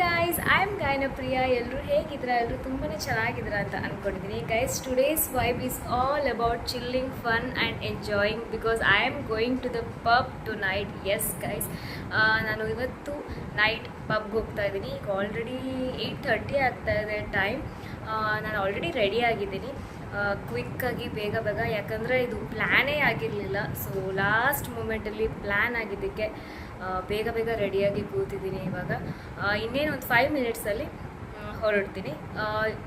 Guys I am ಗಾಯನಪ್ರಿಯ ಎಲ್ಲರೂ ಹೇಗಿದ್ದೀರಾ? ಎಲ್ಲರೂ ತುಂಬಾ ಚೆನ್ನಾಗಿದ್ರ ಅಂತ ಅನ್ಕೊಂಡಿದ್ದೀನಿ. Guys today's vibe is all about chilling fun and enjoying because I am going to the pub tonight as guys ನಾನು ಇವತ್ತು ನೈಟ್ ಪಬ್ಗೆ ಹೋಗ್ತಾ ಇದ್ದೀನಿ. ಈಗ ಆಲ್ರೆಡಿ ಏಯ್ಟ್ ಥರ್ಟಿ ಆಗ್ತಾ ಇದೆ ಟೈಮ್ ನಾನು ಆಲ್ರೆಡಿ ರೆಡಿ ಆಗಿದ್ದೀನಿ. ಕ್ವಿಕ್ಕಾಗಿ ಬೇಗ ಬೇಗ. ಯಾಕಂದರೆ ಇದು ಪ್ಲ್ಯಾನೇ ಆಗಿರಲಿಲ್ಲ. ಸೊ ಲಾಸ್ಟ್ ಮೂಮೆಂಟಲ್ಲಿ ಪ್ಲ್ಯಾನ್ ಆಗಿದ್ದಕ್ಕೆ ಬೇಗ ಬೇಗ ರೆಡಿಯಾಗಿ ಕೂತಿದ್ದೀನಿ ಇವಾಗ. ಇನ್ನೇನು ಒಂದು ಫೈವ್ ಮಿನಿಟ್ಸಲ್ಲಿ ಹೊರಡ್ತೀನಿ.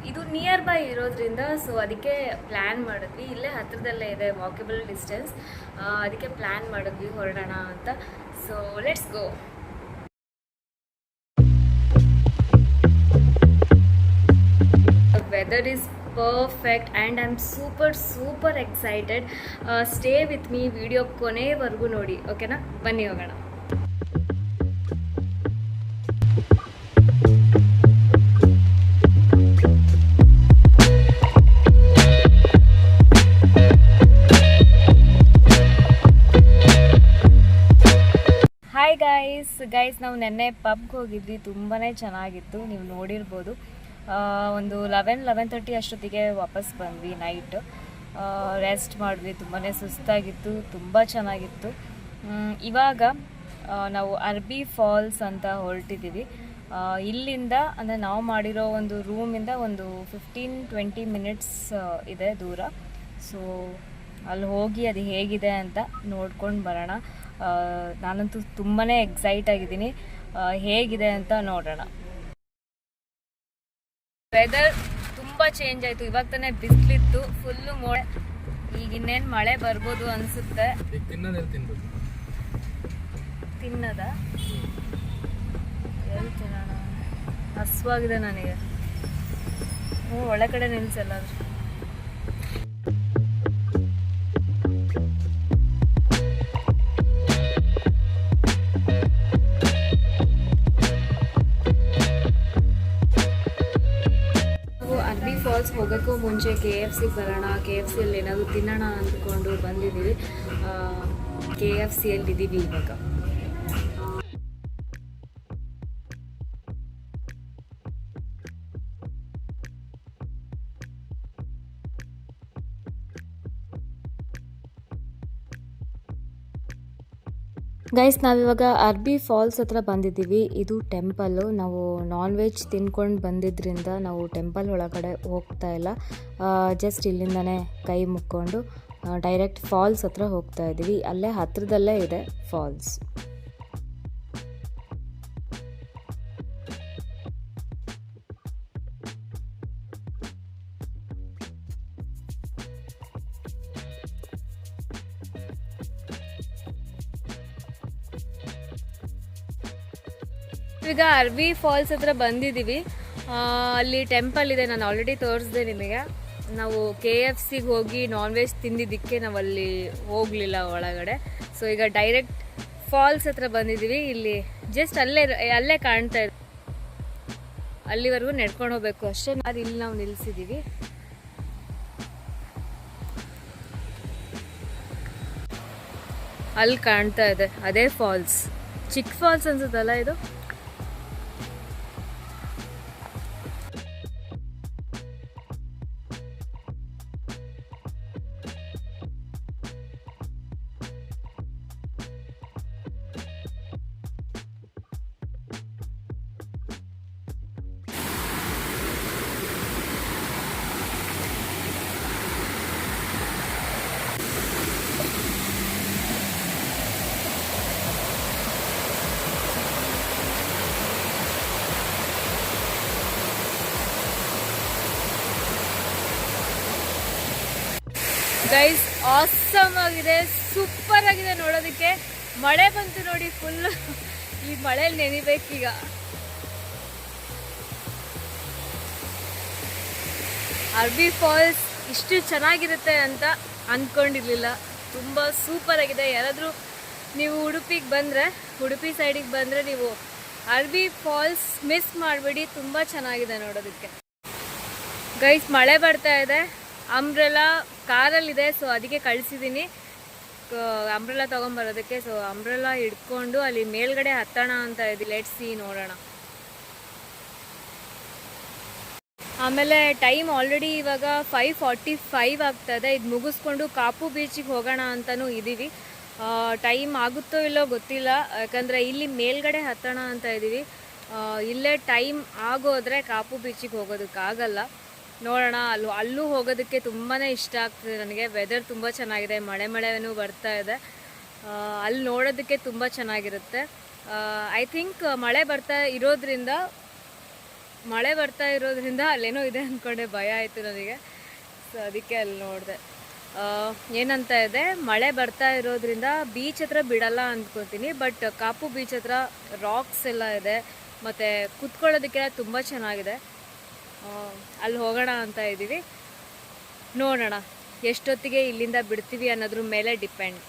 ಇದು ನಿಯರ್ ಬೈ ಇರೋದ್ರಿಂದ ಸೊ ಅದಕ್ಕೆ ಪ್ಲ್ಯಾನ್ ಮಾಡಿದ್ವಿ. ಇಲ್ಲೇ ಹತ್ತಿರದಲ್ಲೇ ಇದೆ ವಾಕೇಬಲ್ ಡಿಸ್ಟೆನ್ಸ್ ಅದಕ್ಕೆ ಪ್ಲ್ಯಾನ್ ಮಾಡಿದ್ವಿ, ಹೊರಡೋಣ ಅಂತ. So let's go weather is perfect and I am super super excited stay with me video ಕೊನೆಯವರೆಗೂ ನೋಡಿ ಓಕೆನಾ ಬನ್ನಿ ಹೋಗೋಣ. ಗೈಸ್ ಗೈಸ್ ನಾವು ನೆನ್ನೆ ಪಬ್ಗೆ ಹೋಗಿದ್ವಿ ತುಂಬಾ ಚೆನ್ನಾಗಿತ್ತು, ನೀವು ನೋಡಿರ್ಬೋದು. ಒಂದು ಲೆವೆನ್ ಲೆವೆನ್ ತರ್ಟಿ ಅಷ್ಟೊತ್ತಿಗೆ ವಾಪಸ್ ಬಂದ್ವಿ ನೈಟ್ ರೆಸ್ಟ್ ಮಾಡಿದ್ವಿ ತುಂಬಾ ಸುಸ್ತಾಗಿತ್ತು, ತುಂಬ ಚೆನ್ನಾಗಿತ್ತು. ಇವಾಗ ನಾವು ಅರ್ಬಿ ಫಾಲ್ಸ್ ಅಂತ ಹೊರಟಿದ್ದೀವಿ ಇಲ್ಲಿಂದ, ಅಂದರೆ ನಾವು ಮಾಡಿರೋ ಒಂದು ರೂಮಿಂದ ಒಂದು ಫಿಫ್ಟೀನ್ ಟ್ವೆಂಟಿ ಮಿನಿಟ್ಸ್ ಇದೆ ದೂರ. ಸೊ ಅಲ್ಲಿ ಹೋಗಿ ಅದು ಹೇಗಿದೆ ಅಂತ ನೋಡ್ಕೊಂಡು ಬರೋಣ. ನಾನಂತೂ ತುಂಬಾ ಎಕ್ಸೈಟ್ ಆಗಿದ್ದೀನಿ. ಹೇಗಿದೆ ಅಂತ ನೋಡೋಣ. ವೆದರ್ ತುಂಬ ಚೇಂಜ್ ಆಯಿತು. ಇವಾಗ ತಾನೇ ಬಿಸಿಲಿತ್ತು ಫುಲ್ಲು ಮೋಡ. ಈಗ ಇನ್ನೇನು ಮಳೆ ಬರ್ಬೋದು ಅನಿಸುತ್ತೆ. ತಿನ್ನೋದೇ ತಿನ್ಬೇಕು ತಿನ್ನದ? ಎಲ್ಲಿ ತಿನ್ನೋಣ? ಹಸುವಾಗಿದೆ ನನಗೆ. ಹ್ಞೂ ಒಳಗಡೆ ನಿಲ್ಸಲ್ಲ ಮುಂಚೆ ಕೆ ಎಫ್ ಸಿಗೆ ಬರೋಣ, ಕೆ ಎಫ್ ಸಿಯಲ್ಲಿ ಏನಾದರೂ ತಿನ್ನೋಣ ಅಂದ್ಕೊಂಡು ಬಂದಿದ್ದೀವಿ. ಕೆ ಎಫ್ ಸಿಯಲ್ಲಿದ್ದೀವಿ ಇವಾಗ. ಗೈಸ್ ನಾವಿವಾಗ ಅರ್ಬಿ ಫಾಲ್ಸ್ ಹತ್ರ ಬಂದಿದ್ದೀವಿ. ಇದು ಟೆಂಪಲ್ಲು ನಾವು ನಾನ್ ವೆಜ್ ತಿನ್ಕೊಂಡು ಬಂದಿದ್ರಿಂದ ನಾವು ಟೆಂಪಲ್ ಒಳಗಡೆ ಹೋಗ್ತಾ ಇಲ್ಲ. ಜಸ್ಟ್ ಇಲ್ಲಿಂದನೇ ಕೈ ಮುಕ್ಕೊಂಡು ಡೈರೆಕ್ಟ್ ಫಾಲ್ಸ್ ಹತ್ರ ಹೋಗ್ತಾ ಇದ್ದೀವಿ ಅಲ್ಲೇ ಹತ್ರದಲ್ಲೇ ಇದೆ ಫಾಲ್ಸ್ ಈಗ ಅರ್ವಿ ಫಾಲ್ಸ್ ಹತ್ರ ಬಂದಿದ್ದೀವಿ. ಅಲ್ಲಿ ಟೆಂಪಲ್ ಇದೆ, ನಾನು ಆಲ್ರೆಡಿ ತೋರಿಸ್ದೆ ನಿಮಗೆ. ನಾವು ಕೆ ಎಫ್ ಸಿಗೆ ಹೋಗಿ ನಾನ್ ವೆಜ್ ತಿಂದಿದ್ದಕ್ಕೆ ನಾವು ಅಲ್ಲಿ ಹೋಗಲಿಲ್ಲ ಒಳಗಡೆ. ಸೊ ಈಗ ಡೈರೆಕ್ಟ್ ಫಾಲ್ಸ್ ಹತ್ರ ಬಂದಿದ್ದೀವಿ. ಇಲ್ಲಿ ಜಸ್ಟ್ ಅಲ್ಲೇ ಅಲ್ಲೇ ಕಾಣ್ತಾ ಇದೆ ಅಲ್ಲಿವರೆಗೂ ನಡ್ಕೊಂಡು ಹೋಗ್ಬೇಕು. ಅಷ್ಟೇ ಅದು ಇಲ್ಲಿ ನಾವು ನಿಲ್ಸಿದೀವಿ ಅಲ್ಲಿ ಕಾಣ್ತಾ ಇದೆ. ಅದೇ ಫಾಲ್ಸ್ ಚಿಕ್ಕ ಫಾಲ್ಸ್ ಅನ್ಸುತ್ತಲ್ಲ ಇದು? ಗೈಸ್ ಆಸಮ್ ಆಗಿದೆ. ಸೂಪರ್ ಆಗಿದೆ ನೋಡೋದಕ್ಕೆ. ಮಳೆ ಬಂತು ನೋಡಿ ಫುಲ್ ಈ ಮಳೆಯಲ್ಲಿ ನೆನಿಬೇಕೀಗ. ಅರ್ಬಿ ಫಾಲ್ಸ್ ಇಷ್ಟು ಚೆನ್ನಾಗಿರುತ್ತೆ ಅಂತ ಅಂದ್ಕೊಂಡಿರ್ಲಿಲ್ಲ ತುಂಬ ಸೂಪರ್ ಆಗಿದೆ. ಯಾರಾದರೂ ನೀವು ಉಡುಪಿಗೆ ಬಂದರೆ, ಉಡುಪಿ ಸೈಡಿಗೆ ಬಂದರೆ ನೀವು ಅರ್ಬಿ ಫಾಲ್ಸ್ ಮಿಸ್ ಮಾಡಬೇಡಿ. ತುಂಬ ಚೆನ್ನಾಗಿದೆ ನೋಡೋದಕ್ಕೆ. ಗೈಸ್ ಮಳೆ ಬರ್ತಾ ಇದೆ. ಅಂಬ್ರೆಲಾ ಕಾರಲ್ಲಿದೆ ಸೊ ಅದಕ್ಕೆ ಕಳಿಸಿದ್ದೀನಿ ಅಂಬ್ರೆಲ್ಲ ತೊಗೊಂಬರೋದಕ್ಕೆ ಸೊ ಅಂಬ್ರೆಲ್ಲ ಹಿಡ್ಕೊಂಡು ಅಲ್ಲಿ ಮೇಲ್ಗಡೆ ಹತ್ತೋಣ ಅಂತ ಇದ್ದೀವಿ ಲೆಟ್ಸ್ ಸಿ ನೋಡೋಣ. ಆಮೇಲೆ ಟೈಮ್ ಆಲ್ರೆಡಿ ಇವಾಗ ಫೈವ್ ಫಾರ್ಟಿ ಫೈವ್ ಆಗ್ತದೆ. ಇದು ಮುಗಿಸ್ಕೊಂಡು ಕಾಪು ಬೀಚಿಗೆ ಹೋಗೋಣ ಅಂತಲೂ ಇದ್ದೀವಿ ಟೈಮ್ ಆಗುತ್ತೋ ಇಲ್ಲೋ ಗೊತ್ತಿಲ್ಲ. ಯಾಕಂದರೆ ಇಲ್ಲಿ ಮೇಲ್ಗಡೆ ಹತ್ತೋಣ ಅಂತ ಇದ್ದೀವಿ ಇಲ್ಲೇ ಟೈಮ್ ಆಗೋದ್ರೆ ಕಾಪು ಬೀಚಿಗೆ ಹೋಗೋದಕ್ಕಾಗಲ್ಲ. ನೋಡೋಣ. ಅಲ್ಲೂ ಅಲ್ಲೂ ಹೋಗೋದಕ್ಕೆ ತುಂಬಾ ಇಷ್ಟ ಆಗ್ತದೆ ನನಗೆ. ವೆದರ್ ತುಂಬ ಚೆನ್ನಾಗಿದೆ, ಮಳೆ ಮಳೆನೂ ಬರ್ತಾ ಇದೆ. ಅಲ್ಲಿ ನೋಡೋದಕ್ಕೆ ತುಂಬ ಚೆನ್ನಾಗಿರುತ್ತೆ. ಐ ಥಿಂಕ್ ಮಳೆ ಬರ್ತಾ ಇರೋದ್ರಿಂದ, ಮಳೆ ಬರ್ತಾ ಇರೋದ್ರಿಂದ ಅಲ್ಲೇನೋ ಇದೆ ಅಂದ್ಕೊಂಡೆ ಭಯ ಆಯಿತು ನನಗೆ. ಸೊ ಅದಕ್ಕೆ ಅಲ್ಲಿ ನೋಡಿದೆ. ಏನಂತ ಇದೆ, ಮಳೆ ಬರ್ತಾ ಇರೋದ್ರಿಂದ ಬೀಚ್ ಹತ್ರ ಬಿಡಲ್ಲ ಅಂದ್ಕೊತೀನಿ ಬಟ್ ಕಾಪು ಬೀಚ್ ಹತ್ರ ರಾಕ್ಸ್ ಎಲ್ಲ ಇದೆ. ಮತ್ತು ಕುತ್ಕೊಳ್ಳೋದಕ್ಕೆಲ್ಲ ತುಂಬ ಚೆನ್ನಾಗಿದೆ. ಅಲ್ಲಿ ಹೋಗೋಣ ಅಂತ ಇದ್ದೀವಿ. ನೋಡೋಣ ಎಷ್ಟೊತ್ತಿಗೆ ಇಲ್ಲಿಂದ ಬಿಡ್ತೀವಿ ಅನ್ನೋದ್ರ ಮೇಲೆ ಡಿಪೆಂಡ್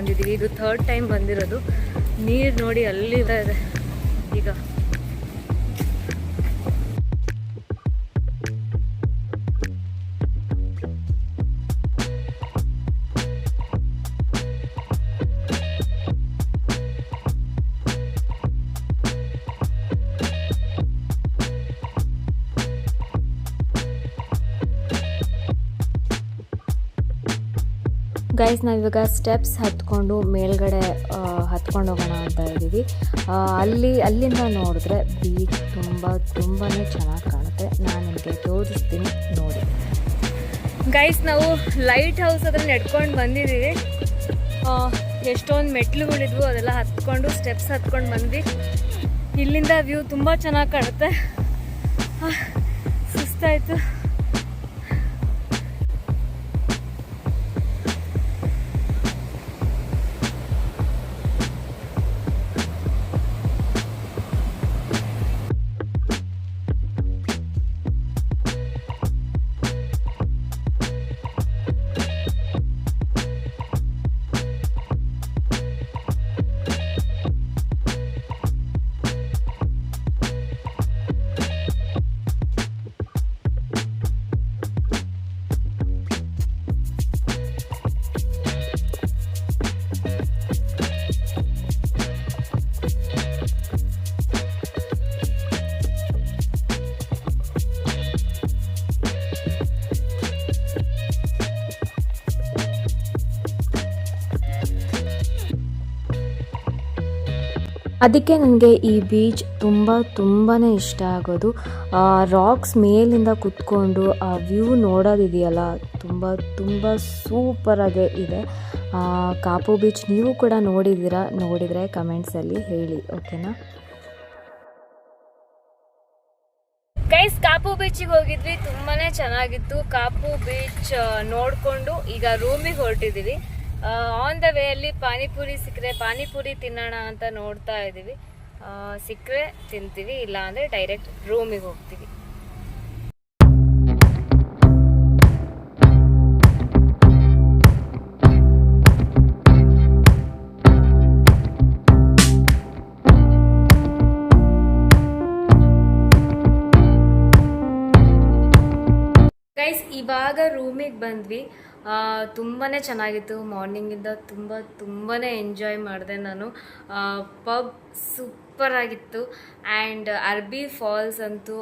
ಬಂದಿದ್ದೀವಿ. ಇದು ಥರ್ಡ್ ಟೈಮ್ ಬಂದಿರೋದು. ನೀರು ನೋಡಿ ಅಲ್ಲಿ ಈಗ ಗೈಸ್ ನಾವಿವಾಗ ಸ್ಟೆಪ್ಸ್ ಹತ್ಕೊಂಡು ಮೇಲ್ಗಡೆ ಹತ್ಕೊಂಡು ಹೋಗೋಣ ಅಂತ ಇದ್ದೀವಿ. ಅಲ್ಲಿ, ಅಲ್ಲಿಂದ ನೋಡಿದ್ರೆ ಬೀಚ್ ತುಂಬ ತುಂಬಾ ಚೆನ್ನಾಗಿ ಕಾಣುತ್ತೆ. ನಾನು ನಿಮಗೆ ತೋರಿಸ್ತೀನಿ, ನೋಡಿ. ಗೈಸ್ ನಾವು ಲೈಟ್ ಹೌಸ್ ಅದನ್ನು ನಡ್ಕೊಂಡು ಬಂದಿದ್ದೀವಿ. ಎಷ್ಟೊಂದು ಮೆಟ್ಲುಗಳಿದ್ವು, ಅದೆಲ್ಲ ಹತ್ಕೊಂಡು ಸ್ಟೆಪ್ಸ್ ಹತ್ಕೊಂಡು ಬಂದ್ವಿ. ಇಲ್ಲಿಂದ ವ್ಯೂ ತುಂಬ ಚೆನ್ನಾಗಿ ಕಾಣುತ್ತೆ. ಸುಸ್ತಾಯಿತು. ಅದಕ್ಕೆ ನನಗೆ ಈ ಬೀಚ್ ತುಂಬ ತುಂಬಾ ಇಷ್ಟ ಆಗೋದು. ರಾಕ್ಸ್ ಮೇಲಿಂದ ಕುತ್ಕೊಂಡು ಆ ವ್ಯೂ ನೋಡೋದಿದೆಯಲ್ಲ ತುಂಬ ತುಂಬ ಸೂಪರಾಗೆ ಇದೆ. ಆ, ಕಾಪು ಬೀಚ್ ನೀವು ಕೂಡ ನೋಡಿದ್ದೀರಾ ನೋಡಿದರೆ ಕಮೆಂಟ್ಸಲ್ಲಿ ಹೇಳಿ ಓಕೆನಾ ಗೈಸ್ ಕಾಪು ಬೀಚಿಗೆ ಹೋಗಿದ್ವಿ ತುಂಬಾ ಚೆನ್ನಾಗಿತ್ತು. ಕಾಪು ಬೀಚ್ ನೋಡಿಕೊಂಡು ಈಗ ರೂಮಿಗೆ ಹೊರಟಿದ್ದೀವಿ ಆನ್ ದ ವೇ ಅಲ್ಲಿ ಪಾನಿಪುರಿ ಸಿಕ್ಕರೆ, ಪಾನಿಪುರಿ ತಿನ್ನೋಣ ಅಂತ ನೋಡ್ತಾ ಇದ್ದೀವಿ. ಸಿಕ್ಕರೆ ತಿಂತೀವಿ ಇಲ್ಲ ಅಂದರೆ ಡೈರೆಕ್ಟ್ ರೂಮಿಗೆ ಹೋಗ್ತೀವಿ. ಇವಾಗ ರೂಮಿಗೆ ಬಂದ್ವಿ. ತುಂಬಾ ಚೆನ್ನಾಗಿತ್ತು. ಮಾರ್ನಿಂಗಿಂದ ತುಂಬ ತುಂಬಾ ಎಂಜಾಯ್ ಮಾಡಿದೆ ನಾನು. ಪಬ್ ಸೂಪರ್ ಆಗಿತ್ತು. ಆ್ಯಂಡ್ ಅರ್ಬಿ ಫಾಲ್ಸ್ ಅಂತೂ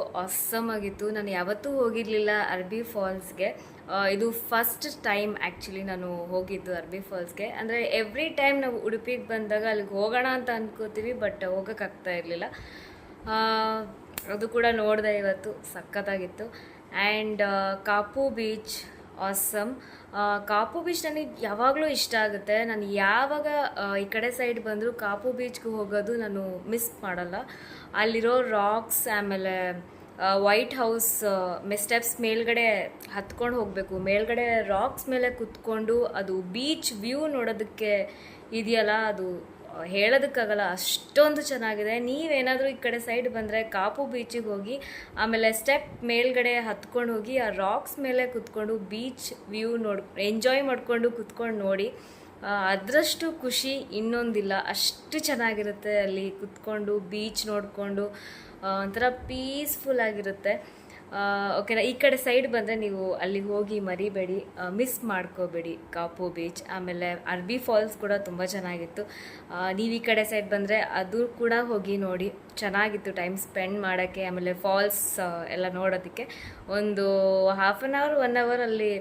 ಆಗಿತ್ತು. ನಾನು ಯಾವತ್ತೂ ಹೋಗಿರಲಿಲ್ಲ ಅರ್ಬಿ ಫಾಲ್ಸ್ಗೆ ಇದು ಫಸ್ಟ್ ಟೈಮ್ ಆ್ಯಕ್ಚುಲಿ ನಾನು ಹೋಗಿದ್ದು ಅರ್ಬಿ ಫಾಲ್ಸ್ಗೆ ಅಂದರೆ ಎವ್ರಿ ಟೈಮ್ ನಾವು ಉಡುಪಿಗೆ ಬಂದಾಗ ಅಲ್ಲಿಗೆ ಹೋಗೋಣ ಅಂತ ಅಂದ್ಕೋತೀವಿ ಬಟ್ ಹೋಗೋಕ್ಕಾಗ್ತಾ ಇರಲಿಲ್ಲ. ಅದು ಕೂಡ ನೋಡಿದೆ ಇವತ್ತು. ಸಖತ್ತಾಗಿತ್ತು. And Kapu beach awesome Kapu beach ನನಗೆ ಯಾವಾಗಲೂ ಇಷ್ಟ ಆಗುತ್ತೆ. ನಾನು ಯಾವಾಗ ಈ ಕಡೆ ಸೈಡ್ ಬಂದರೂ ಕಾಪು ಬೀಚ್ಗೆ ಹೋಗೋದು ನಾನು ಮಿಸ್ ಮಾಡಲ್ಲ. ಅಲ್ಲಿರೋ ರಾಕ್ಸ್ ಆಮೇಲೆ ವೈಟ್ ಹೌಸ್ ಸ್ಟೆಪ್ಸ್ ಮೇಲ್ಗಡೆ ಹತ್ಕೊಂಡು ಹೋಗಬೇಕು. ಮೇಲ್ಗಡೆ ರಾಕ್ಸ್ ಮೇಲೆ ಕುತ್ಕೊಂಡು ಅದು ಬೀಚ್ ವ್ಯೂ ನೋಡೋದಕ್ಕೆ ಇದೆಯಲ್ಲ ಅದು ಹೇಳೋದಕ್ಕಾಗಲ್ಲ, ಅಷ್ಟೊಂದು ಚೆನ್ನಾಗಿದೆ. ನೀವೇನಾದರೂ ಈ ಕಡೆ ಸೈಡ್ ಬಂದರೆ ಕಾಪು ಬೀಚಿಗೆ ಹೋಗಿ, ಆಮೇಲೆ ಸ್ಟೆಪ್ ಮೇಲ್ಗಡೆ ಹತ್ಕೊಂಡು ಹೋಗಿ, ಆ ರಾಕ್ಸ್ ಮೇಲೆ ಕುತ್ಕೊಂಡು ಬೀಚ್ ವ್ಯೂ ನೋಡ್ ಎಂಜಾಯ್ ಮಾಡಿಕೊಂಡು ಕುತ್ಕೊಂಡು ನೋಡಿ ಅದರಷ್ಟು ಖುಷಿ ಇನ್ನೊಂದಿಲ್ಲ. ಅಷ್ಟು ಚೆನ್ನಾಗಿರುತ್ತೆ ಅಲ್ಲಿ ಕುತ್ಕೊಂಡು ಬೀಚ್ ನೋಡಿಕೊಂಡು ಒಂಥರ ಪೀಸ್ಫುಲ್ ಆಗಿರುತ್ತೆ. ಓಕೆನಾ ಈ ಕಡೆ ಸೈಡ್ ಬಂದರೆ ನೀವು ಅಲ್ಲಿ ಹೋಗಿ ಮರಿಬೇಡಿ. ಮಿಸ್ ಮಾಡ್ಕೋಬೇಡಿ ಕಾಪು ಬೀಚ್ ಆಮೇಲೆ ಅರ್ಬಿ ಫಾಲ್ಸ್ ಕೂಡ ತುಂಬ ಚೆನ್ನಾಗಿತ್ತು. ನೀವು ಈ ಕಡೆ ಸೈಡ್ ಬಂದರೆ ಅದು ಕೂಡ ಹೋಗಿ ನೋಡಿ. ಚೆನ್ನಾಗಿತ್ತು ಟೈಮ್ ಸ್ಪೆಂಡ್ ಮಾಡೋಕ್ಕೆ, ಆಮೇಲೆ ಫಾಲ್ಸ್ ಎಲ್ಲ ನೋಡೋದಕ್ಕೆ. ಒಂದು half an hour one hour ಅಲ್ಲಿ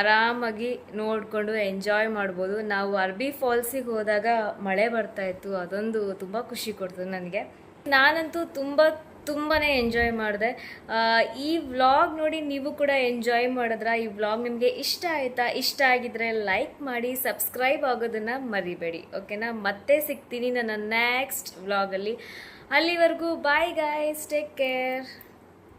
ಆರಾಮಾಗಿ ನೋಡಿಕೊಂಡು ಎಂಜಾಯ್ ಮಾಡ್ಬೋದು. ನಾವು ಅರ್ಬಿ ಫಾಲ್ಸಿಗೆ ಹೋದಾಗ ಮಳೆ ಬರ್ತಾಯಿತ್ತು ಅದೊಂದು ತುಂಬ ಖುಷಿ ಕೊಡ್ತು ನನಗೆ. ನಾನಂತೂ ತುಂಬ ತುಂಬಾ ಎಂಜಾಯ್ ಮಾಡಿದೆ. ಈ ವ್ಲಾಗ್ ನೋಡಿ ನೀವು ಕೂಡ ಎಂಜಾಯ್ ಮಾಡಿದ್ರ? ಈ ವ್ಲಾಗ್ ನಿಮಗೆ ಇಷ್ಟ ಆಯಿತಾ? ಇಷ್ಟ ಆಗಿದ್ರೆ ಲೈಕ್ ಮಾಡಿ ಸಬ್ಸ್ಕ್ರೈಬ್ ಆಗೋದನ್ನು ಮರಿಬೇಡಿ. ಓಕೆನಾ ಮತ್ತೆ ಸಿಗ್ತೀನಿ ನನ್ನ ನೆಕ್ಸ್ಟ್ ವ್ಲಾಗಲ್ಲಿ ಅಲ್ಲಿವರೆಗೂ ಬಾಯ್ ಗಾಯ್ಸ್ ಟೇಕ್ ಕೇರ್